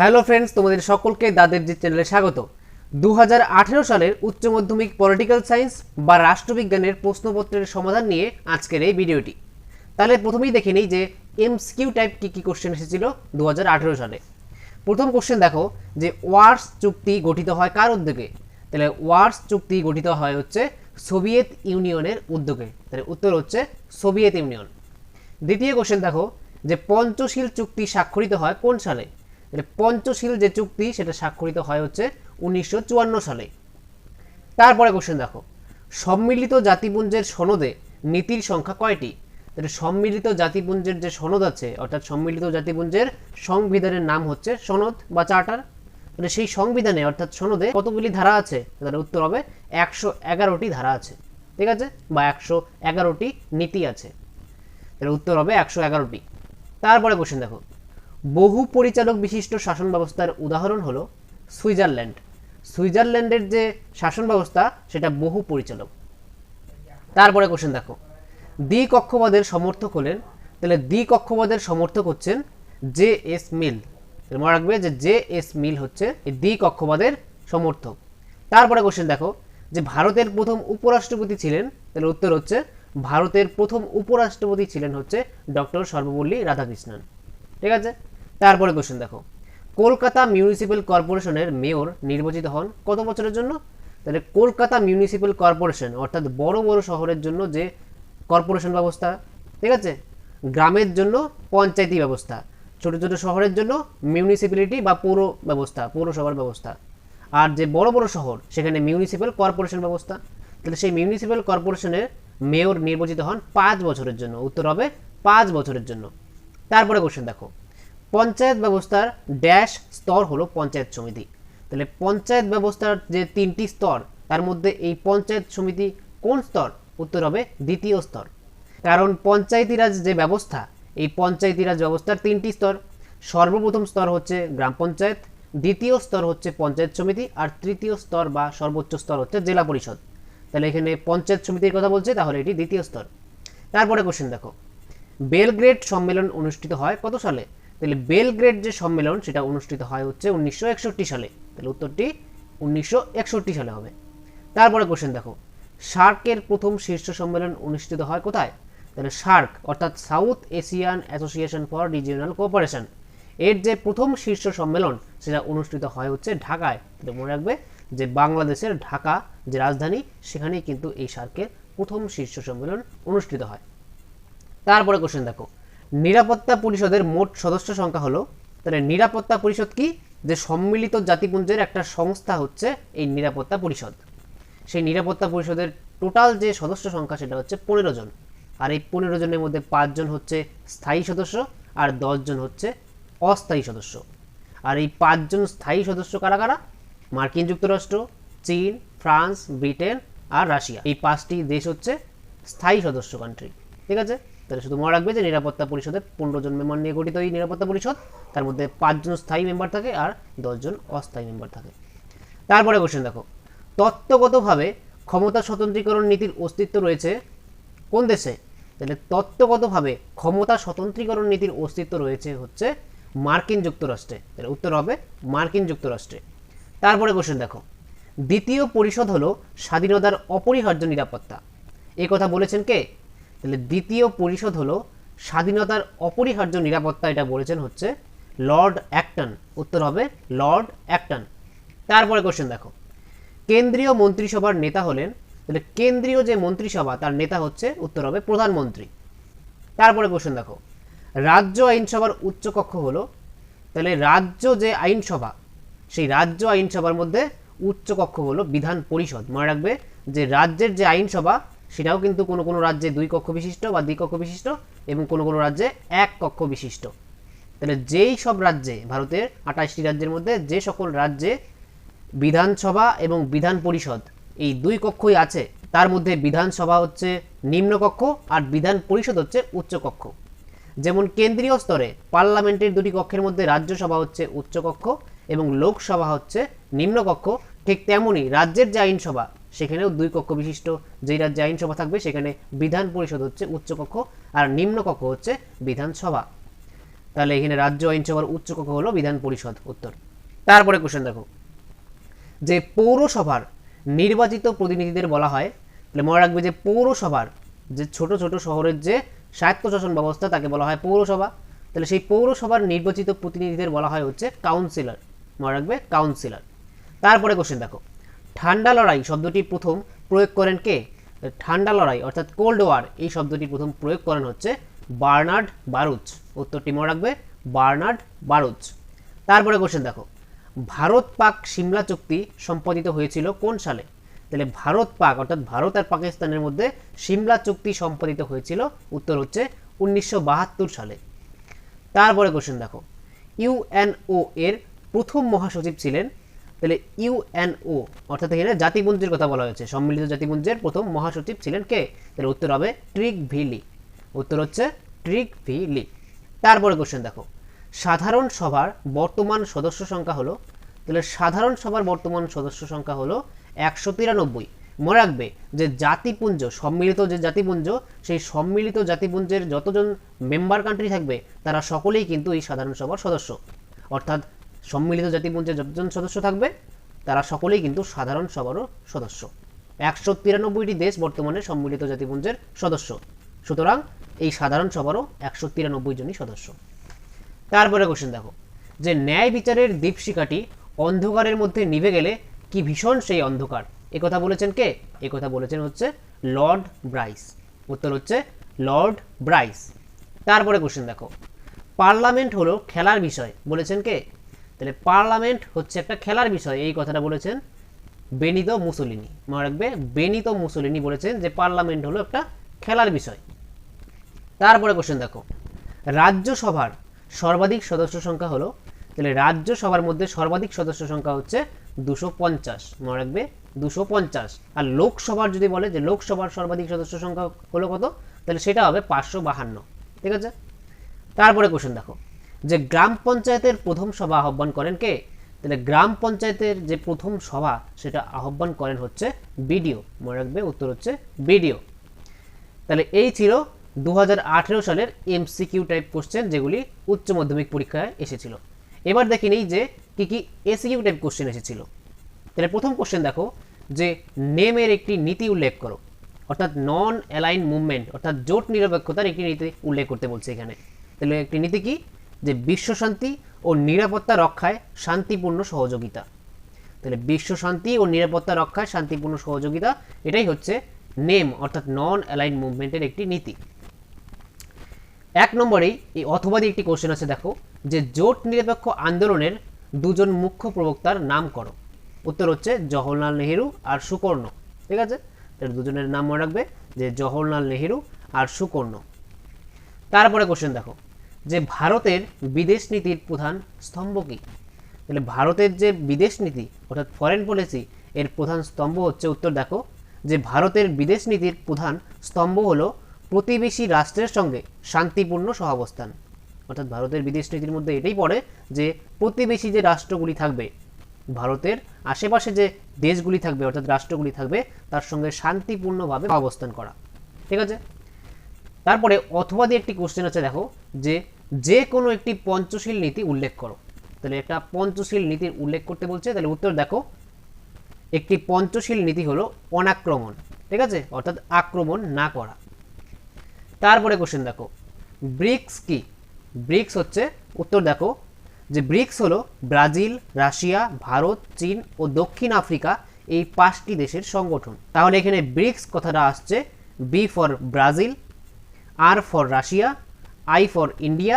Hello friends, তোমাদের সকলকে দাদের জি চ্যানেলে স্বাগত। দু হাজার আঠেরো সালের উচ্চ মাধ্যমিক পলিটিক্যাল সায়েন্স বা রাষ্ট্রবিজ্ঞানের প্রশ্নপত্রের সমাধান নিয়ে আজকের এই ভিডিওটি। তাহলে প্রথমেই দেখে নিই যে এমসকিউ টাইপ কী কী কোশ্চেন এসেছিল দু হাজার আঠেরো সালে। প্রথম কোশ্চেন দেখো, যে ওয়ার্স চুক্তি গঠিত হয় কার উদ্যোগে? তাহলে ওয়ার্স চুক্তি গঠিত হয় হচ্ছে সোভিয়েত ইউনিয়নের উদ্যোগে। তাহলে উত্তর হচ্ছে সোভিয়েত ইউনিয়ন। দ্বিতীয় কোশ্চেন দেখো, যে পঞ্চশীল চুক্তি স্বাক্ষরিত হয় কোন সালে? পঞ্চশীল যে চুক্তি, সেটা স্বাক্ষরিত হয় হচ্ছে উনিশশো সালে। তারপরে কোশ্চেন দেখো। সম্মিলিত জাতিপুঞ্জের সনদে নীতির সংখ্যা কয়টি? তাহলে সম্মিলিত জাতিপুঞ্জের যে সনদ আছে, অর্থাৎ সম্মিলিত জাতিপুঞ্জের সংবিধানের নাম হচ্ছে সনদ বা চার্টার। তাহলে সেই সংবিধানে, অর্থাৎ সনদে কতগুলি ধারা আছে? তাহলে উত্তর হবে একশো এগারোটি ধারা আছে। ঠিক আছে? বা একশো এগারোটি নীতি আছে। তাহলে উত্তর হবে একশো এগারোটি। তারপরে কোশ্চেন দেখো। বহু পরিচালক বিশিষ্ট শাসন ব্যবস্থার উদাহরণ হলো সুইজারল্যান্ড। সুইজারল্যান্ডের যে শাসন ব্যবস্থা, সেটা বহু পরিচালক। তারপরে কোশ্চেন দেখো। দ্বি কক্ষবাদের সমর্থক হলেন, তাহলে দ্বি কক্ষবাদের সমর্থক হচ্ছেন জে এস মিল। মনে রাখবে যে জে এস মিল হচ্ছে এই দ্বি কক্ষবাদের সমর্থক। তারপরে কোশ্চেন দেখো, যে ভারতের প্রথম উপরাষ্ট্রপতি ছিলেন, তাহলে উত্তর হচ্ছে ভারতের প্রথম উপরাষ্ট্রপতি ছিলেন হচ্ছে ডক্টর সর্বপল্লী রাধাকৃষ্ণন। ঠিক আছে? তারপরে কোশ্চেন দেখো। কলকাতা মিউনিসিপ্যাল কর্পোরেশনের মেয়র নির্বাচিত হন কত বছরের জন্য? তাহলে কলকাতা মিউনিসিপ্যাল কর্পোরেশন অর্থাৎ বড় বড় শহরের জন্য যে কর্পোরেশন ব্যবস্থা, ঠিক আছে? গ্রামের জন্য পঞ্চায়েতি ব্যবস্থা, ছোট ছোট শহরের জন্য মিউনিসিপ্যালিটি বা পৌর ব্যবস্থা, পৌরসভার ব্যবস্থা। আর যে বড় বড় শহর, সেখানে মিউনিসিপ্যাল কর্পোরেশন ব্যবস্থা। তাহলে সেই মিউনিসিপ্যাল কর্পোরেশনের মেয়র নির্বাচিত হন পাঁচ বছরের জন্য, উত্তর হবে পাঁচ বছরের জন্য। তারপরে কোশ্চেন দেখো। পঞ্চায়েত ব্যবস্থার ড্যাশ স্তর হলো পঞ্চায়েত সমিতি। তাহলে পঞ্চায়েত ব্যবস্থার যে তিনটি স্তর, তার মধ্যে এই পঞ্চায়েত সমিতি কোন স্তর? উত্তর হবে দ্বিতীয় স্তর। কারণ পঞ্চায়েতি রাজ যে ব্যবস্থা, এই পঞ্চায়েতি রাজ ব্যবস্থার তিনটি স্তর। সর্বপ্রথম স্তর হচ্ছে গ্রাম পঞ্চায়েত, দ্বিতীয় স্তর হচ্ছে পঞ্চায়েত সমিতি, আর তৃতীয় স্তর বা সর্বোচ্চ স্তর হচ্ছে জেলা পরিষদ। তাহলে এখানে পঞ্চায়েত সমিতির কথা বলছে, তাহলে এটি দ্বিতীয় স্তর। তারপরে কোশ্চেন দেখো। বেলগ্রেড সম্মেলন অনুষ্ঠিত হয় কত সালে? তাহলে বেলগ্রেড যে সম্মেলন, সেটা অনুষ্ঠিত হয় হচ্ছে উনিশশো একষট্টি সালে। তাহলে উত্তরটি উনিশশো একষট্টি সালে হবে। তারপরে কোশ্চেন দেখো। সার্কের প্রথম শীর্ষ সম্মেলন অনুষ্ঠিত হয় কোথায়? তাহলে সার্ক অর্থাৎ south Asian association for regional cooperation. এর যে প্রথম শীর্ষ সম্মেলন, সেটা অনুষ্ঠিত হয় হচ্ছে ঢাকায়। তাহলে মনে রাখবে যে বাংলাদেশের ঢাকা যে রাজধানী, সেখানেই কিন্তু এই সার্কের প্রথম শীর্ষ সম্মেলন অনুষ্ঠিত হয়। তারপরে কোশ্চেন দেখো। নিরাপত্তা পরিষদের মোট সদস্য সংখ্যা হলো, তাহলে নিরাপত্তা পরিষদ কি? যে সম্মিলিত জাতিপুঞ্জের একটা সংস্থা হচ্ছে এই নিরাপত্তা পরিষদ। সেই নিরাপত্তা পরিষদের টোটাল যে সদস্য সংখ্যা সেটা হচ্ছে পনেরো জন। আর এই পনেরো জনের মধ্যে পাঁচজন হচ্ছে স্থায়ী সদস্য আর দশজন হচ্ছে অস্থায়ী সদস্য। আর এই পাঁচজন স্থায়ী সদস্য কারা কারা? মার্কিন যুক্তরাষ্ট্র, চীন, ফ্রান্স, ব্রিটেন আর রাশিয়া। এই পাঁচটি দেশ হচ্ছে স্থায়ী সদস্য কান্ট্রি ঠিক আছে? তাহলে শুধু মনে রাখবে যে নিরাপত্তা পরিষদে পনেরো জন মেম্বার নিয়ে গঠিত এই নিরাপত্তা পরিষদ, তার মধ্যে পাঁচজন স্থায়ী মেম্বার থাকে আর দশজন অস্থায়ী মেম্বার থাকে। তারপরে কোশ্চেন দেখো। তত্ত্বগতভাবে ক্ষমতা স্বতন্ত্রীকরণ নীতির অস্তিত্ব রয়েছে কোন দেশে? তাহলে তত্ত্বগতভাবে ক্ষমতা স্বতন্ত্রীকরণ নীতির অস্তিত্ব রয়েছে হচ্ছে মার্কিন যুক্তরাষ্ট্রে। তাহলে উত্তর হবে মার্কিন যুক্তরাষ্ট্রে। তারপরে কোশ্চেন দেখো। দ্বিতীয় পরিষদ হলো স্বাধীনতার অপরিহার্য নিরাপত্তা। এই কথা বলেছেন কে? তাহলে দ্বিতীয় পরিষদ হলো স্বাধীনতার অপরিহার্য নিরাপত্তা, এটা বলেছেন হচ্ছে লর্ড অ্যাক্টন। উত্তর হবে লর্ড অ্যাক্টন। তারপরে কোশ্চেন দেখো। কেন্দ্রীয় মন্ত্রিসভার নেতা হলেন, তাহলে কেন্দ্রীয় যে মন্ত্রিসভা, তার নেতা হচ্ছে, উত্তর হবে প্রধানমন্ত্রী। তারপরে কোশ্চেন দেখো। রাজ্য আইনসভার উচ্চকক্ষ হলো, তাহলে রাজ্য যে আইনসভা, সেই রাজ্য আইনসভার মধ্যে উচ্চকক্ষ হলো বিধান পরিষদ। মনে রাখবে যে রাজ্যের যে আইনসভা সেটাও কিন্তু কোনো কোনো রাজ্যে দুই কক্ষ বিশিষ্ট বা দ্বিকক্ষ বিশিষ্ট এবং কোনো কোনো রাজ্যে এক কক্ষ বিশিষ্ট। তাহলে যেই সব রাজ্যে, ভারতের আঠাশটি রাজ্যের মধ্যে যে সকল রাজ্যে বিধানসভা এবং বিধান পরিষদ এই দুই কক্ষই আছে, তার মধ্যে বিধানসভা হচ্ছে নিম্নকক্ষ আর বিধান পরিষদ হচ্ছে উচ্চকক্ষ যেমন কেন্দ্রীয় স্তরে পার্লামেন্টের দুটি কক্ষের মধ্যে রাজ্যসভা হচ্ছে উচ্চকক্ষ এবং লোকসভা হচ্ছে নিম্নকক্ষ ঠিক তেমনই রাজ্যের যে আইনসভা সেখানেও দুই কক্ষ বিশিষ্ট, যেই রাজ্যে আইনসভা থাকবে, সেখানে বিধান পরিষদ হচ্ছে উচ্চকক্ষ আর নিম্নকক্ষ হচ্ছে বিধানসভা। তাহলে এখানে রাজ্য আইনসভার উচ্চ কক্ষ হলো বিধান পরিষদ উত্তর। তারপরে কোশ্চেন দেখো। যে পৌরসভার নির্বাচিত প্রতিনিধিদের বলা হয়, তাহলে মনে রাখবে যে পৌরসভার যে ছোট ছোট শহরের যে স্বায়ত্তশাসন ব্যবস্থা, তাকে বলা হয় পৌরসভা। তাহলে সেই পৌরসভার নির্বাচিত প্রতিনিধিদের বলা হয় হচ্ছে কাউন্সিলর মনে রাখবে কাউন্সিলর তারপরে কোশ্চেন দেখো। ঠান্ডা লড়াই শব্দটি প্রথম প্রয়োগ করেন কে? ঠান্ডা লড়াই, অর্থাৎ কোল্ড ওয়ার এই শব্দটি প্রথম প্রয়োগ করেন হচ্ছে বার্নার্ড বারুচ। উত্তরটি মনে রাখবে, বার্নার্ড বারুচ। তারপরে কোশ্চেন দেখো। ভারত পাক সিমলা চুক্তি সম্পাদিত হয়েছিল কোন সালে? তাহলে ভারত পাক, অর্থাৎ ভারত আর পাকিস্তানের মধ্যে সিমলা চুক্তি সম্পাদিত হয়েছিল উত্তর হচ্ছে উনিশশো বাহাত্তর সালে। তারপরে কোশ্চেন দেখো। ইউএনও এর প্রথম মহাসচিব ছিলেন তাহলে ইউএনও অর্থাৎ এখানে জাতিপুঞ্জের কথা বলা হয়েছে। সম্মিলিত জাতিপুঞ্জের প্রথম মহাসচিব ছিলেন কে? তাহলে উত্তর হবে ট্রিক ভিলি উত্তর হচ্ছে ট্রিক ভিলি তারপরে কোশ্চেন দেখো। সাধারণ সভার বর্তমান সদস্য সংখ্যা হলো, তাহলে সাধারণ সভার বর্তমান সদস্য সংখ্যা হলো একশো তিরানব্বই। মনে রাখবে যে জাতিপুঞ্জ, সম্মিলিত যে জাতিপুঞ্জ, সেই সম্মিলিত জাতিপুঞ্জের যতজন মেম্বার কান্ট্রি থাকবে, তারা সকলেই কিন্তু এই সাধারণ সভার সদস্য। অর্থাৎ সম্মিলিত জাতিপুঞ্জের যতজন সদস্য থাকবে, তারা সকলেই কিন্তু সাধারণ সভারও সদস্য। একশো তিরানব্বইটি দেশ বর্তমানে সম্মিলিত জাতিপুঞ্জের সদস্য। সুতরাং এই সাধারণ সভারও একশো তিরানব্বই জনই সদস্য। তারপরে কোশ্চেন দেখো। যে ন্যায় বিচারের দীপশিকাটি অন্ধকারের মধ্যে নিভে গেলে কি ভীষণ সেই অন্ধকার? কথা বলেছেন কে? কথা বলেছেন হচ্ছে লর্ড ব্রাইস। উত্তর হচ্ছে লর্ড ব্রাইস। তারপরে কোশ্চেন দেখো। পার্লামেন্ট হলো খেলার বিষয়। বলেছেন কে? তাহলে পার্লামেন্ট হচ্ছে একটা খেলার বিষয়, এই কথাটা বলেছেন বেনিতো মুসোলিনি। মনে রাখবে, বেনিতো মুসোলিনি বলেছেন যে পার্লামেন্ট হলো একটা খেলার বিষয়। তারপরে কোশ্চেন দেখো, রাজ্যসভার সর্বাধিক সদস্য সংখ্যা হলো, তাহলে রাজ্যসভার মধ্যে সর্বাধিক সদস্য সংখ্যা হচ্ছে দুশো পঞ্চাশ। মনে রাখবে, দুশো পঞ্চাশ। আর লোকসভার যদি বলে যে লোকসভার সর্বাধিক সদস্য সংখ্যা হলো কত, তাহলে সেটা হবে পাঁচশো বাহান্ন। ঠিক আছে? তারপরে কোশ্চেন দেখো যে গ্রাম পঞ্চায়েতের প্রথম সভা আহ্বান করেন কে? তাহলে গ্রাম পঞ্চায়েতের যে প্রথম সভা, সেটা আহ্বান করেন হচ্ছে বিডিও। মনে রাখবে উত্তর হচ্ছে বিডিও। তাহলে এই ছিল দু সালের এমসিকিউ টাইপ কোশ্চেন যেগুলি উচ্চ মাধ্যমিক পরীক্ষায় এসেছিল। এবার দেখে নিই যে কি কি এসিকিউ টাইপ কোশ্চেন এসেছিল। তাহলে প্রথম কোশ্চেন দেখো, যে নেমের একটি নীতি উল্লেখ করো। অর্থাৎ নন অ্যালাইন মুভমেন্ট অর্থাৎ জোট নিরপেক্ষতার একটি নীতি উল্লেখ করতে বলছে এখানে। তাহলে একটি নীতি কি? যে বিশ্ব শান্তি ও নিরাপত্তা রক্ষায় শান্তিপূর্ণ সহযোগিতা। তাহলে বিশ্ব শান্তি ও নিরাপত্তা রক্ষায় শান্তিপূর্ণ সহযোগিতা এটাই হচ্ছে নেম, অর্থাৎ নন অ্যালাইন মুভমেন্টের একটি নীতি। এক নম্বরেই এই অথবাদী একটি কোশ্চেন আছে, দেখো, যে জোট নিরপেক্ষ আন্দোলনের দুজন মুখ্য প্রবক্তার নাম করো। উত্তর হচ্ছে জওহরলাল নেহেরু আর সুকর্ণ, ঠিক আছে? তাহলে দুজনের নাম মনে রাখবে যে জওহরলাল নেহেরু আর সুকর্ণ। তারপরে কোশ্চেন দেখো যে ভারতের বিদেশ নীতির প্রধান স্তম্ভ কী? তাহলে ভারতের যে বিদেশ নীতি, অর্থাৎ ফরেন পলিসি এর প্রধান স্তম্ভ হচ্ছে উত্তর, দেখো, যে ভারতের বিদেশ নীতির প্রধান স্তম্ভ হলো প্রতিবেশী রাষ্ট্রের সঙ্গে শান্তিপূর্ণ সহাবস্থান। অর্থাৎ ভারতের বিদেশ নীতির মধ্যে এটাই পড়ে যে প্রতিবেশী যে রাষ্ট্রগুলি থাকবে, ভারতের আশেপাশে যে দেশগুলি থাকবে, অর্থাৎ রাষ্ট্রগুলি থাকবে, তার সঙ্গে শান্তিপূর্ণভাবে অবস্থান করা। ঠিক আছে? তারপরে অথবা দিয়ে একটি কোশ্চেন আছে, দেখো, যে যে কোনো একটি পঞ্চশীল নীতি উল্লেখ করো। তাহলে একটা পঞ্চশীল নীতির উল্লেখ করতে বলছে, তাহলে উত্তর দেখো, একটি পঞ্চশীল নীতি হলো অনাক্রমণ, ঠিক আছে? অর্থাৎ আক্রমণ না করা। তারপরে কোশ্চেন দেখো, ব্রিক্স কি? ব্রিক্স হচ্ছে, উত্তর দেখো, যে ব্রিক্স হলো ব্রাজিল, রাশিয়া, ভারত, চীন ও দক্ষিণ আফ্রিকা এই পাঁচটি দেশের সংগঠন। তাহলে এখানে ব্রিক্স কথাটা আসছে, B for Brazil, R for Russia I for India,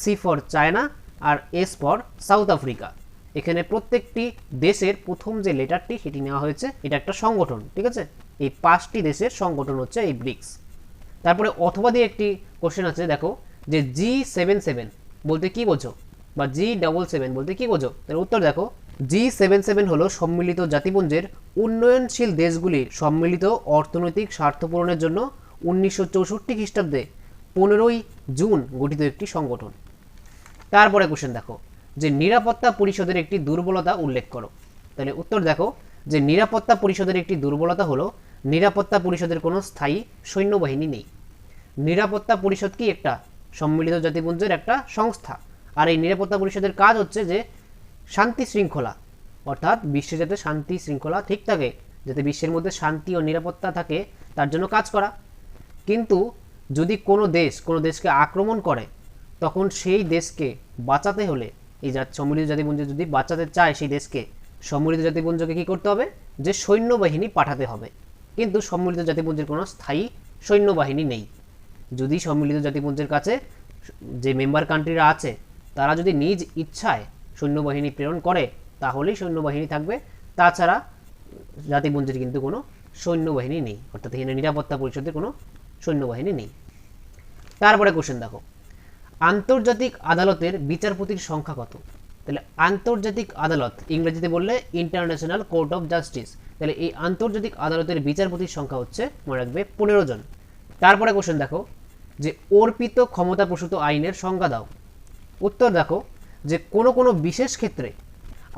C for China R S for South Africa. এখানে প্রত্যেকটি দেশের প্রথম যে লেটারটি সেটি নেওয়া হয়েছে, এটা একটা সংগঠন, ঠিক আছে? এই পাঁচটি দেশের সংগঠন হচ্ছে এই ব্রিক্স। তারপরে অথবা দিয়ে একটি কোশ্চেন আছে, দেখো, যে জি সেভেন সেভেন বলতে কি বোঝো? বা জি ডাবল সেভেন বলতে কি বোঝো? তার উত্তর দেখো, জি সেভেন সেভেন হলো সম্মিলিত জাতিপুঞ্জের উন্নয়নশীল দেশগুলির সম্মিলিত অর্থনৈতিক স্বার্থ পূরণের জন্য উনিশশো চৌষট্টি খ্রিস্টাব্দে পনেরোই জুন গঠিত একটি সংগঠন। তারপরে কোশ্চেন দেখো, যে নিরাপত্তা পরিষদের একটি দুর্বলতা উল্লেখ করো। তাহলে উত্তর দেখো, যে নিরাপত্তা পরিষদের একটি দুর্বলতা হলো, নিরাপত্তা পরিষদের কোনো স্থায়ী সৈন্যবাহিনী নেই। নিরাপত্তা পরিষদ কি একটা? সম্মিলিত জাতিপুঞ্জের একটা সংস্থা। আর এই নিরাপত্তা পরিষদের কাজ হচ্ছে যে শান্তি শৃঙ্খলা। অর্থাৎ বিশ্বে যাতে শান্তি শৃঙ্খলা ঠিক থাকে, যাতে বিশ্বের মধ্যে শান্তি ও নিরাপত্তা থাকে, তার জন্য কাজ করা। কিন্তু যদি কোনো দেশ কোনো দেশকে আক্রমণ করে, তখন সেই দেশকে বাঁচাতে হলে এই যা সম্মিলিত জাতিপুঞ্জ যদি বাঁচাতে চায় সেই দেশকে সম্মিলিত জাতিপুঞ্জকে কী করতে হবে? যে সৈন্যবাহিনী পাঠাতে হবে। কিন্তু সম্মিলিত জাতিপুঞ্জের কোনো স্থায়ী সৈন্যবাহিনী নেই। যদি সম্মিলিত জাতিপুঞ্জের কাছে যে মেম্বার কান্ট্রিরা আছে, তারা যদি নিজ ইচ্ছায় সৈন্যবাহিনী প্রেরণ করে, তাহলেই সৈন্যবাহিনী থাকবে। তাছাড়া জাতিপুঞ্জের কিন্তু কোনো সৈন্যবাহিনী নেই। অর্থাৎ এখানে নিরাপত্তা পরিষদের কোনো সৈন্যবাহিনী নেই। তারপরে কোশ্চেন দেখো। আন্তর্জাতিক আদালতের বিচারপতির সংখ্যা কত? তাহলে আন্তর্জাতিক আদালত, ইংরেজিতে বললে ইন্টারন্যাশনাল কোর্ট অফ জাস্টিস তাহলে এই আন্তর্জাতিক আদালতের বিচারপতির সংখ্যা হচ্ছে, মনে রাখবে, পনেরো জন। তারপরে কোশ্চেন দেখো, যে অর্পিত ক্ষমতা প্রসূত আইনের সংজ্ঞা দাও। উত্তর দেখো, যে কোনো কোনো বিশেষ ক্ষেত্রে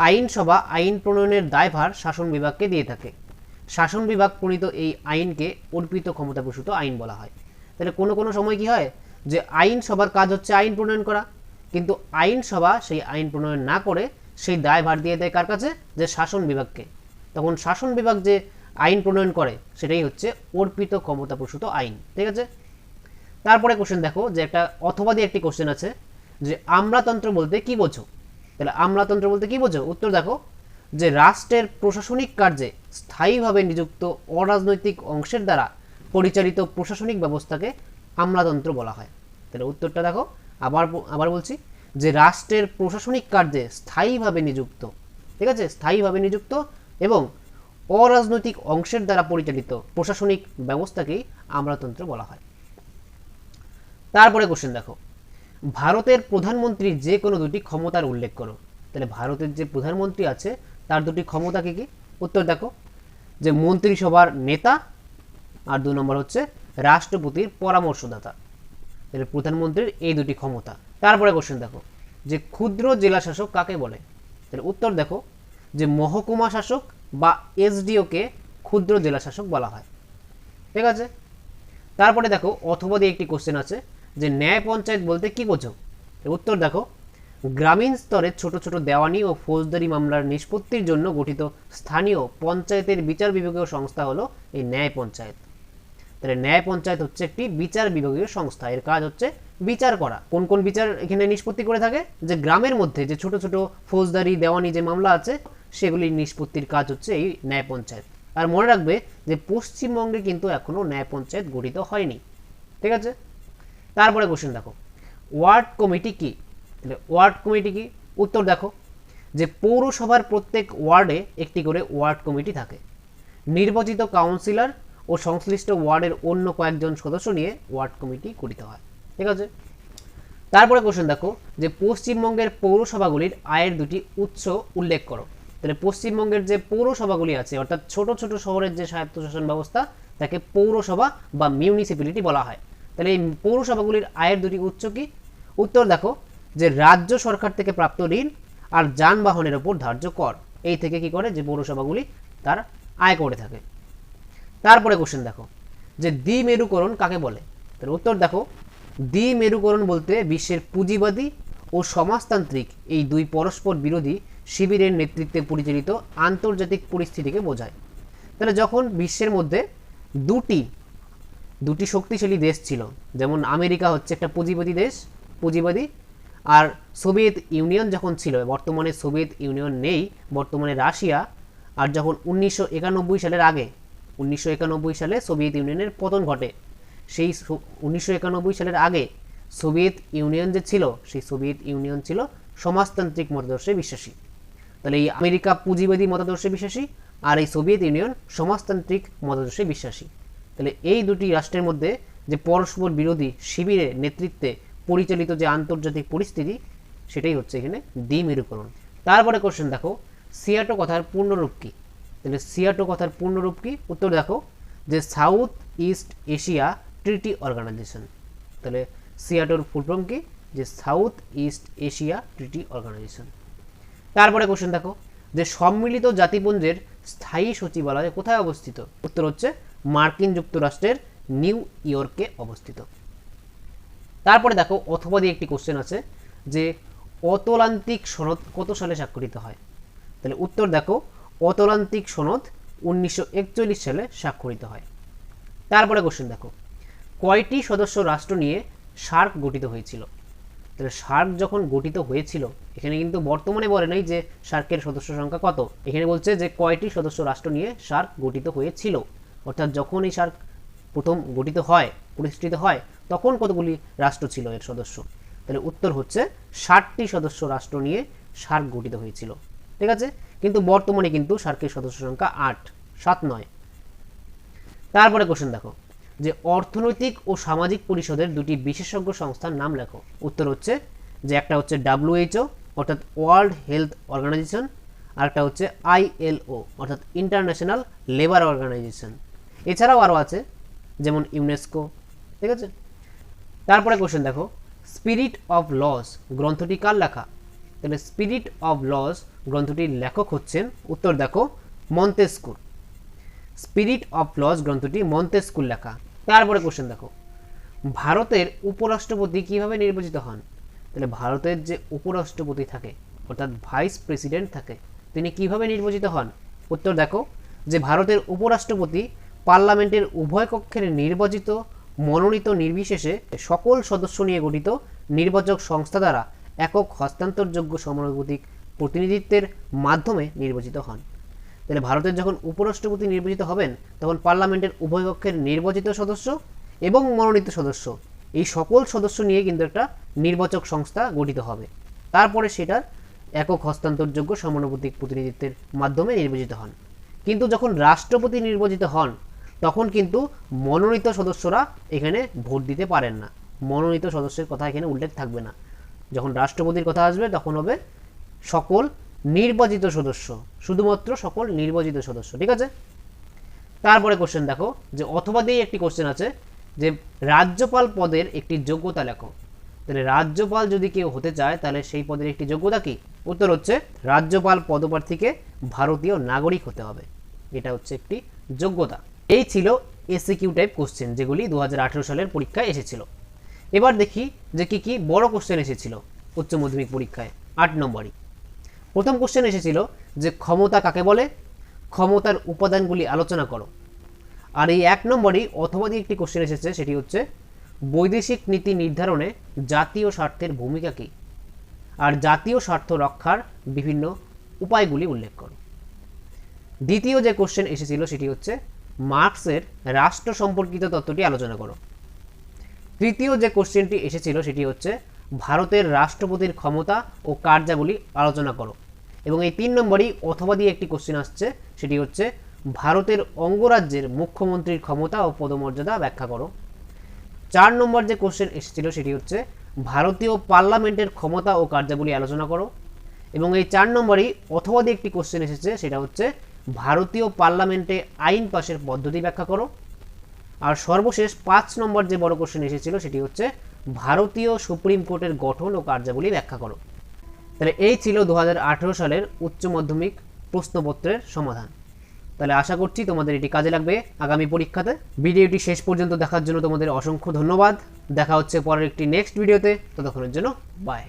আইনসভা আইন প্রণয়নের দায়ভার শাসন বিভাগকে দিয়ে থাকে। শাসন বিভাগ প্রণীত এই আইনকে অর্পিত ক্ষমতা প্রসূত আইন বলা হয়। তাহলে কোনো কোনো সময় কি হয় যে আইনসভার কাজ হচ্ছে আইন প্রণয়ন করা। কিন্তু আইনসভা সেই আইন প্রণয়ন না করে সেই দায়ভার দিয়ে দেয় কার কাছে? যে শাসন বিভাগকে। তখন শাসন বিভাগ যে আইন প্রণয়ন করে, সেটাই হচ্ছে অর্পিত ক্ষমতা প্রসূত আইন। ঠিক আছে? তারপরে কোশ্চেন দেখো যে একটা অথবা একটি কোশ্চেন আছে যে আমলাতন্ত্র বলতে কি বোঝো? তাহলে আমলাতন্ত্র বলতে কি বোঝো? উত্তর দেখো যে রাষ্ট্রের প্রশাসনিক কার্যে স্থায়ীভাবে নিযুক্ত অরাজনৈতিক অংশের দ্বারা পরিচালিত প্রশাসনিক ব্যবস্থাকে আমলাতন্ত্র বলা হয়। তাহলে উত্তরটা দেখো, আবার আবার বলছি যে রাষ্ট্রের প্রশাসনিক কার্যে স্থায়ীভাবে নিযুক্ত, ঠিক আছে? স্থায়ীভাবে নিযুক্ত এবং অরাজনৈতিক অংশের দ্বারা পরিচালিত প্রশাসনিক ব্যবস্থাকেই আমলাতন্ত্র বলা হয়। তারপরে কোশ্চেন দেখো, ভারতের প্রধানমন্ত্রীর যে কোনো দুটি ক্ষমতার উল্লেখ করো। তাহলে ভারতের যে প্রধানমন্ত্রী আছে, তার দুটি ক্ষমতা কি কি? উত্তর দেখো, যে মন্ত্রিসভার নেতা আর দু নম্বর হচ্ছে রাষ্ট্রপতির পরামর্শদাতা তাহলে প্রধানমন্ত্রীর এই দুটি ক্ষমতা। তারপরে কোশ্চেন দেখো, যে ক্ষুদ্র জেলা শাসক কাকে বলে? তাহলে উত্তর দেখো, যে মহকুমা শাসক বা এসডিওকে ক্ষুদ্র জেলা শাসক বলা হয়। ঠিক আছে? তারপরে দেখো, অথবা দিয়ে একটি কোশ্চেন আছে, যে ন্যায় পঞ্চায়েত বলতে কি বোঝো? উত্তর দেখো, গ্রামীণ স্তরে ছোট ছোট দেওয়ানি ও ফৌজদারি মামলার নিষ্পত্তির জন্য গঠিত স্থানীয় পঞ্চায়েতের বিচার বিভাগীয় সংস্থা হলো এই ন্যায় পঞ্চায়েত। তাহলে ন্যায় পঞ্চায়েত হচ্ছে একটি বিচার বিভাগীয় সংস্থা। এর কাজ হচ্ছে বিচার করা। কোন কোন বিচার এখানে নিষ্পত্তি করে থাকে? যে গ্রামের মধ্যে যে ছোট ছোট ফৌজদারি, দেওয়ানি যে মামলা আছে, সেগুলির নিষ্পত্তির কাজ হচ্ছে এই ন্যায় পঞ্চায়েত। আর মনে রাখবে যে পশ্চিমবঙ্গে কিন্তু এখনও ন্যায় পঞ্চায়েত গঠিত হয়নি। ঠিক আছে? তারপরে কোশ্চেন দেখো। ওয়ার্ড কমিটি কি? তাহলে ওয়ার্ড কমিটি কি? উত্তর দেখো। যে পৌরসভার প্রত্যেক ওয়ার্ডে একটি করে ওয়ার্ড কমিটি থাকে। নির্বাচিত কাউন্সিলর ও সংশ্লিষ্ট ওয়ার্ডের অন্য কয়েকজন সদস্য নিয়ে ওয়ার্ড কমিটি গঠিত হয়। ঠিক আছে? তারপরে কোশ্চেন দেখো যে পশ্চিমবঙ্গের পৌরসভাগুলির আয়ের দুটি উৎস উল্লেখ করো। তাহলে পশ্চিমবঙ্গের যে পৌরসভাগুলি আছে, অর্থাৎ ছোট ছোট শহরের যে স্বায়ত্তশাসন ব্যবস্থা, তাকে পৌরসভা বা মিউনিসিপ্যালিটি বলা হয়। তাহলে এই পৌরসভাগুলির আয়ের দুটি উৎস কি? উত্তর দেখো যে রাজ্য সরকার থেকে প্রাপ্ত ঋণ আর যানবাহনের ওপর ধার্য কর। এই থেকে কি করে? যে পৌরসভাগুলি তার আয় করে থাকে। তারপরে কোশ্চেন দেখো। যে দ্বিমেরুকরণ কাকে বলে? তার উত্তর দেখো। দ্বিমেরুকরণ বলতে বিশ্বের পুঁজিবাদী ও সমাজতান্ত্রিক এই দুই পরস্পর বিরোধী শিবিরের নেতৃত্বে পরিচালিত আন্তর্জাতিক পরিস্থিতিকে বোঝায়। তাহলে যখন বিশ্বের মধ্যে দুটি দুটি শক্তিশালী দেশ ছিল, যেমন আমেরিকা হচ্ছে একটা পুঁজিবাদী দেশ, পুঁজিবাদী, আর সোভিয়েত ইউনিয়ন যখন ছিল, বর্তমানে সোভিয়েত ইউনিয়ন নেই, বর্তমানে রাশিয়া, আর যখন উনিশশো একানব্বই সালের আগে উনিশশো একানব্বই সালে সোভিয়েত ইউনিয়নের পতন ঘটে। সেই উনিশশো একানব্বই সালের আগে সোভিয়েত ইউনিয়ন যে ছিল, সেই সোভিয়েত ইউনিয়ন ছিল সমাজতান্ত্রিক মতাদর্শে বিশ্বাসী। তাহলে এই আমেরিকা পুঁজিবাদী মতাদর্শে বিশ্বাসী আর এই সোভিয়েত ইউনিয়ন সমাজতান্ত্রিক মতাদর্শে বিশ্বাসী। তাহলে এই দুটি রাষ্ট্রের মধ্যে যে পরস্পর বিরোধী শিবিরের নেতৃত্বে পরিচালিত যে আন্তর্জাতিক পরিস্থিতি, সেটাই হচ্ছে এখানে দ্বিমেরুকরণ। তারপরে কোশ্চেন দেখো, সিয়াটো কথার পূর্ণরূপ কি? তাহলে সিয়াটো কথার পূর্ণরূপ কি? উত্তর দেখো, যে south east Asia treaty organization. তাহলে সিয়াটোর ফুলফর্ম কি? যে south east Asia treaty organization. তারপরে কোশ্চেন দেখো, যে সম্মিলিত জাতিপুঞ্জের স্থায়ী সচিবালয় কোথায় অবস্থিত? উত্তর হচ্ছে মার্কিন যুক্তরাষ্ট্রের নিউ ইয়র্কে অবস্থিত। তারপরে দেখো, অথবা দিয়ে একটি কোশ্চেন আছে, যে অতলান্তিক সনদ কত সালে স্বাক্ষরিত হয়? তাহলে উত্তর দেখো অতলান্তিক সনদ উনিশশো একচল্লিশ সালে স্বাক্ষরিত হয়। তারপরে কোশ্চেন দেখো। কয়টি সদস্য রাষ্ট্র নিয়ে সার্ক গঠিত হয়েছিল? তাহলে সার্ক যখন গঠিত হয়েছিল, এখানে কিন্তু বর্তমানে বলে নাই যে সার্কের সদস্য সংখ্যা কত। এখানে বলছে যে কয়টি সদস্য রাষ্ট্র নিয়ে সার্ক গঠিত হয়েছিল? অর্থাৎ যখন এই সার্ক প্রথম গঠিত হয়, প্রতিষ্ঠিত হয়, তখন কতগুলি রাষ্ট্র ছিল এর সদস্য? তাহলে উত্তর হচ্ছে ষাটটি সদস্য রাষ্ট্র নিয়ে সার্ক গঠিত হয়েছিল। ঠিক আছে? কিন্তু বর্তমানে কিন্তু সার্কের সদস্য সংখ্যা আট, সাত নয়। তারপরে কোশ্চেন দেখো, যে অর্থনৈতিক ও সামাজিক পরিষদের দুটি বিশেষজ্ঞ সংস্থার নাম লেখো। উত্তর হচ্ছে যে একটা হচ্ছে ডাব্লিউএইচও, অর্থাৎ ওয়ার্ল্ড হেলথ অর্গানাইজেশন আর একটা হচ্ছে আইএলও, অর্থাৎ ইন্টারন্যাশনাল লেবার অর্গানাইজেশন এছাড়াও আরও আছে, যেমন ইউনেস্কো, ঠিক আছে? তারপরে কোশ্চেন দেখো স্পিরিট অফ লস গ্রন্থটি কার লেখা? তাহলে স্পিরিট অফ লস গ্রন্থটির লেখক হচ্ছেন, উত্তর দেখো মন্তেস্কুর স্পিরিট অফ লস গ্রন্থটি মন্তেস্কুর লেখা। তারপরে কোশ্চেন দেখো। ভারতের উপরাষ্ট্রপতি কীভাবে নির্বাচিত হন? তাহলে ভারতের যে উপরাষ্ট্রপতি থাকে, অর্থাৎ ভাইস প্রেসিডেন্ট থাকে, তিনি কীভাবে নির্বাচিত হন? উত্তর দেখো, যে ভারতের উপরাষ্ট্রপতি পার্লামেন্টের উভয় কক্ষের নির্বাচিত, মনোনীত, নির্বিশেষে সকল সদস্য নিয়ে গঠিত নির্বাচক সংস্থা দ্বারা একক হস্তান্তরযোগ্য সমানুপাতিক প্রতিনিধিত্বের মাধ্যমে নির্বাচিত হন। তাহলে ভারতের যখন উপরাষ্ট্রপতি নির্বাচিত হবেন, তখন পার্লামেন্টের উভয় কক্ষের নির্বাচিত সদস্য এবং মনোনীত সদস্য, এই সকল সদস্য নিয়ে কিন্তু একটা নির্বাচক সংস্থা গঠিত হবে। তারপরে সেটার একক হস্তান্তরযোগ্য সমানুপাতিক প্রতিনিধিত্বের মাধ্যমে নির্বাচিত হন। কিন্তু যখন রাষ্ট্রপতি নির্বাচিত হন, তখন কিন্তু মনোনীত সদস্যরা এখানে ভোট দিতে পারেন না। মনোনীত সদস্যের কথা এখানে উল্লেখ থাকবে না। যখন রাষ্ট্রপতির কথা আসবে, তখন হবে সকল নির্বাচিত সদস্য, শুধুমাত্র সকল নির্বাচিত সদস্য, ঠিক আছে? তারপরে কোশ্চেন দেখো, যে অথবা দিয়ে একটি কোশ্চেন আছে, যে রাজ্যপাল পদের একটি যোগ্যতা লেখো। তাহলে রাজ্যপাল যদি কেউ হতে চায়, তাহলে সেই পদের একটি যোগ্যতা কি? উত্তর হচ্ছে রাজ্যপাল পদপ্রার্থীকে ভারতীয় নাগরিক হতে হবে। এটা হচ্ছে একটি যোগ্যতা। এই ছিল এসিকিউ টাইপ কোশ্চেন যেগুলি দু হাজার আঠেরো সালের পরীক্ষায় এসেছিল। এবার দেখি যে কি কি বড় কোশ্চেন এসেছিল উচ্চ মাধ্যমিক পরীক্ষায়, আট নম্বরই। প্রথম কোশ্চেন এসেছিল যে ক্ষমতা কাকে বলে? ক্ষমতার উপাদানগুলি আলোচনা করো। আর এই এক নম্বরই অথবা দিয়ে একটি কোশ্চেন এসেছে, সেটি হচ্ছে বৈদেশিক নীতি নির্ধারণে জাতীয় স্বার্থের ভূমিকা কী? আর জাতীয় স্বার্থ রক্ষার বিভিন্ন উপায়গুলি উল্লেখ করো। দ্বিতীয় যে কোশ্চেন এসেছিল, সেটি হচ্ছে মার্কসের রাষ্ট্র সম্পর্কিত তত্ত্বটি আলোচনা করো। তৃতীয় যে কোশ্চেনটি এসেছিল, সেটি হচ্ছে ভারতের রাষ্ট্রপতির ক্ষমতা ও কার্যাবলী আলোচনা করো। এবং এই তিন নম্বরই অথবা দিয়ে একটি কোশ্চেন আসছে, সেটি হচ্ছে, ভারতের অঙ্গরাজ্যের মুখ্যমন্ত্রীর ক্ষমতা ও পদমর্যাদা ব্যাখ্যা করো। চার নম্বর যে কোশ্চেন এসেছিল, সেটি হচ্ছে, ভারতীয় পার্লামেন্টের ক্ষমতা ও কার্যাবলী আলোচনা করো। এবং এই চার নম্বরই অথবা দিয়ে একটি কোশ্চেন এসেছে, সেটা হচ্ছে, ভারতীয় পার্লামেন্টে আইন পাশের পদ্ধতি ব্যাখ্যা করো। আর সর্বশেষ পাঁচ নম্বর যে বড় কোশ্চেন এসেছিল, সেটি হচ্ছে, ভারতীয় সুপ্রিম কোর্টের গঠন ও কার্যাবলী ব্যাখ্যা করো। তাহলে এই ছিল দু হাজার আঠেরো সালের উচ্চ মাধ্যমিক প্রশ্নপত্রের সমাধান। তাহলে আশা করছি তোমাদের এটি কাজে লাগবে। আগামী পরীক্ষাতে ভিডিওটি শেষ পর্যন্ত দেখার জন্য তোমাদের অসংখ্য ধন্যবাদ। দেখা হচ্ছে পরের একটি নেক্সট ভিডিওতে ততক্ষণের জন্য বাই